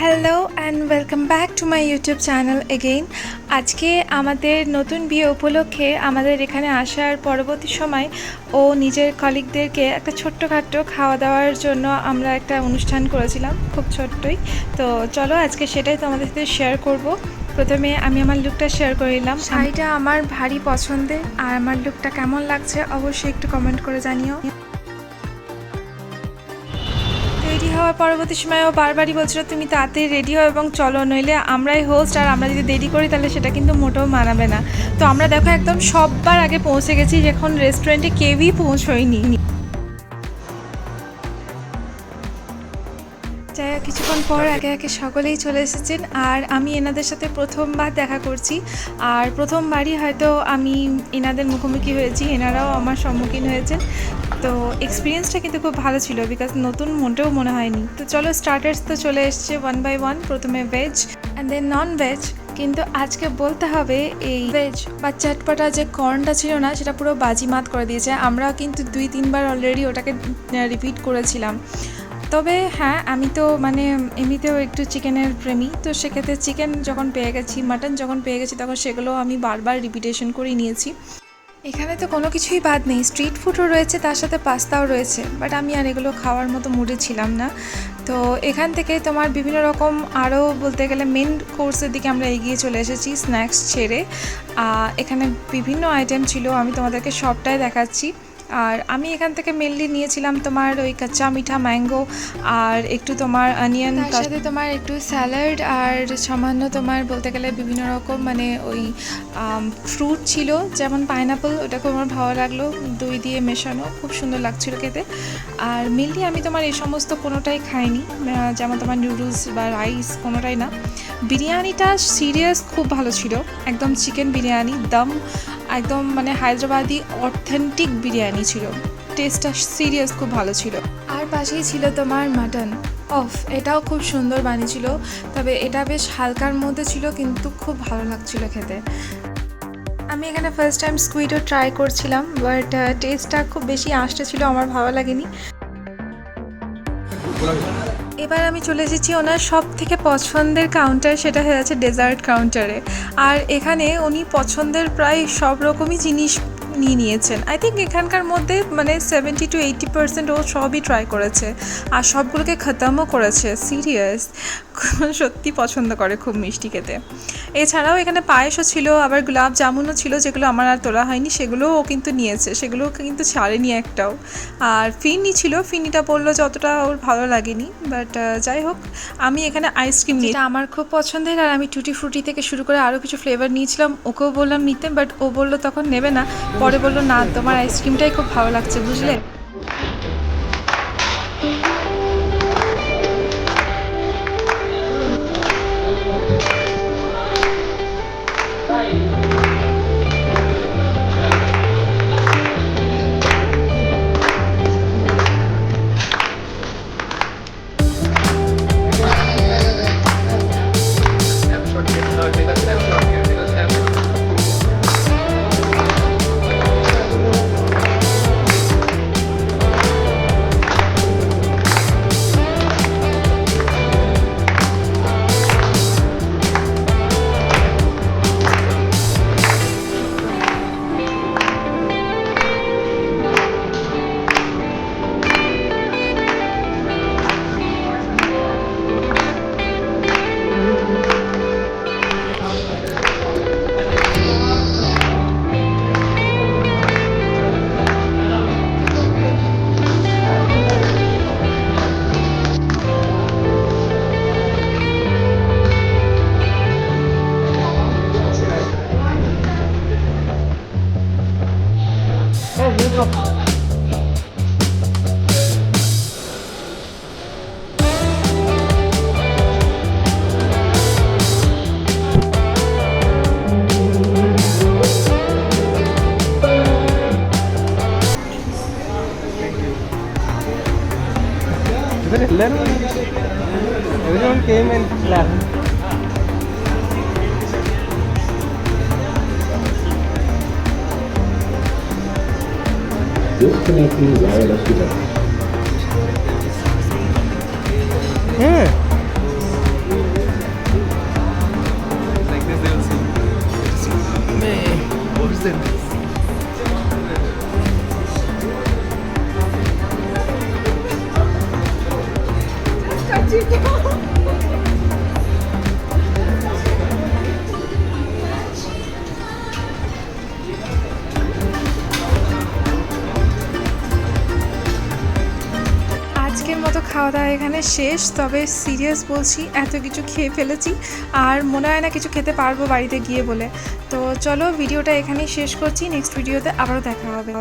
Hello and welcome back to my YouTube channel again আজকে আমাদের নতুন বিয়ে উপলক্ষে আমাদের এখানে আসার পরবর্তী সময় ও নিজের কলিগদেরকে একটা ছোট্টখাট্টো খাওয়া দাওয়ার জন্য আমরা একটা অনুষ্ঠান করেছিলাম, খুব ছোট্টই। তো চলো আজকে সেটাই তোমাদের সাথে শেয়ার করব। প্রথমে আমি আমার লুকটা শেয়ার করে নিলাম। শাড়িটা আমার ভারী পছন্দের। আর আমার লুকটা কেমন লাগছে অবশ্যই একটু কমেন্ট করে জানিও। রেডি হওয়ার পরবর্তী সময় ও বারবারই বলছিল তুমি তাড়াতাড়ি রেডি হও এবং চলো নইলে আমরাই হোস্ট আর আমরা যদি দেরি করি তাহলে সেটা কিন্তু মোটেও মানাবে না। তো আমরা দেখো একদম সববার আগে পৌঁছে গেছি যখন রেস্টুরেন্টে কেউই পৌঁছয়নি। কিছুক্ষণ পর একে একে সকলেই চলে এসেছেন আর আমি এনাদের সাথে প্রথমবার দেখা করছি। আর প্রথমবারই হয়তো আমি এনাদের মুখোমুখি হয়েছি এনারাও আমার সম্মুখীন হয়েছেন। তো এক্সপিরিয়েন্সটা কিন্তু খুব ভালো ছিল বিকজ নতুন মোটেও মনে হয়নি। তো চলো স্টার্টার্স তো চলে এসছে ওয়ান বাই ওয়ান প্রথমে veg and then non veg কিন্তু আজকে বলতে হবে এই ভেজ বা চটপটা যে কর্নটা ছিল না সেটা পুরো বাজিমাত করে দিয়েছে। আমরা কিন্তু দুই তিনবার অলরেডি ওটাকে রিপিট করেছিলাম। তবে হ্যাঁ আমি তো মানে এমনিতেও একটু চিকেনের প্রেমী, তো সেক্ষেত্রে চিকেন যখন পেয়ে গেছি, মাটন যখন পেয়ে গেছি, তখন সেগুলো আমি বারবার রিপিটেশন করে নিয়েছি। এখানে তো কোনো কিছুই বাদ নেই স্ট্রিট ফুডও রয়েছে, তার সাথে পাস্তাও রয়েছে বাট আমি আর এগুলো খাওয়ার মতো মুডে ছিলাম না। তো এখান থেকে তোমার বিভিন্ন রকম আরও বলতে গেলে মেন কোর্সের দিকে আমরা এগিয়ে চলে এসেছি স্ন্যাক্স ছেড়ে। এখানে বিভিন্ন আইটেম ছিল, আমি তোমাদেরকে সবটাই দেখাচ্ছি। আর আমি এখান থেকে মেনলি নিয়েছিলাম তোমার ওই কাঁচা মিঠা ম্যাঙ্গো আর একটু তোমার অনিয়ন তার সাথে তোমার একটু স্যালাড আর সামান্য তোমার বলতে গেলে বিভিন্ন রকম মানে ওই ফ্রুট ছিল যেমন পাইনাপল ওটা খুব আমার ভালো লাগল দই দিয়ে মেশানো খুব সুন্দর লাগছিল খেতে। আর মেনলি আমি তোমার এই সমস্ত কোনোটাই খাইনি যেমন তোমার নুডলস বা রাইস কোনোটাই না। বিরিয়ানিটা সিরিয়াস খুব ভালো ছিল একদম চিকেন বিরিয়ানি দম একদম মানে হায়দ্রাবাদি অথেন্টিক বিরিয়ানি ছিল। টেস্টটা সিরিয়াস খুব ভালো ছিল। আর পাশেই ছিল তোমার মাটন অফ এটাও খুব সুন্দর বানিয়েছিল তবে এটা বেশ হালকার মধ্যে ছিল, কিন্তু খুব ভালো লাগছিল খেতে। আমি এখানে ফার্স্ট টাইম স্কুইডও ট্রাই করছিলাম বাট টেস্টটা খুব বেশি আঁশটা ছিল, আমার ভালো লাগেনি। এবার আমি চলে এসেছি ওনার সব থেকে পছন্দের কাউন্টার সেটা হয়ে আছে ডেজার্ট কাউন্টারে আর এখানে উনি পছন্দের প্রায় সব রকমই জিনিস নিয়ে নিয়েছেন। আই থিঙ্ক এখানকার মধ্যে মানে সেভেন্টি টু এইটি পার্সেন্ট ও সবই ট্রাই করেছে। আর সবগুলোকে খতমও করেছে সিরিয়াস সত্যি পছন্দ করে খুব মিষ্টি খেতে। এছাড়াও এখানে পায়েসও ছিল, আবার গোলাপ জামুনও ছিল, যেগুলো আমার আর তোলা হয়নি, সেগুলোও ও কিন্তু নিয়েছে। সেগুলো কিন্তু ছাড়েনি একটাও। আর ফিনি ছিল ফিনিটা বলল যতটা ওর ভালো লাগেনি বাট যাই হোক, আমি এখানে আইসক্রিম নিই আমার খুব পছন্দের, আর আমি টুটি ফ্রুটি থেকে শুরু করে আরও কিছু ফ্লেভার নিয়েছিলাম, ওকেও বললাম নিতে বাট ও বলল তখন নেবে না। পরে বলল না তোমার আইসক্রিমটাই খুব ভালো লাগছে বুঝলে? Everyone came and laughed. Deus que me utilizar ela tiver. É. Hum. খাওয়া দাওয়া এখানে শেষ, তবে সিরিয়াস বলছি, এত কিছু খেয়ে ফেলেছি আর মনে হয় না কিছু খেতে পারব বাড়িতে গিয়ে বলে। তো চলো ভিডিওটা এখানেই শেষ করছি নেক্সট ভিডিওতে আবারও দেখা হবে।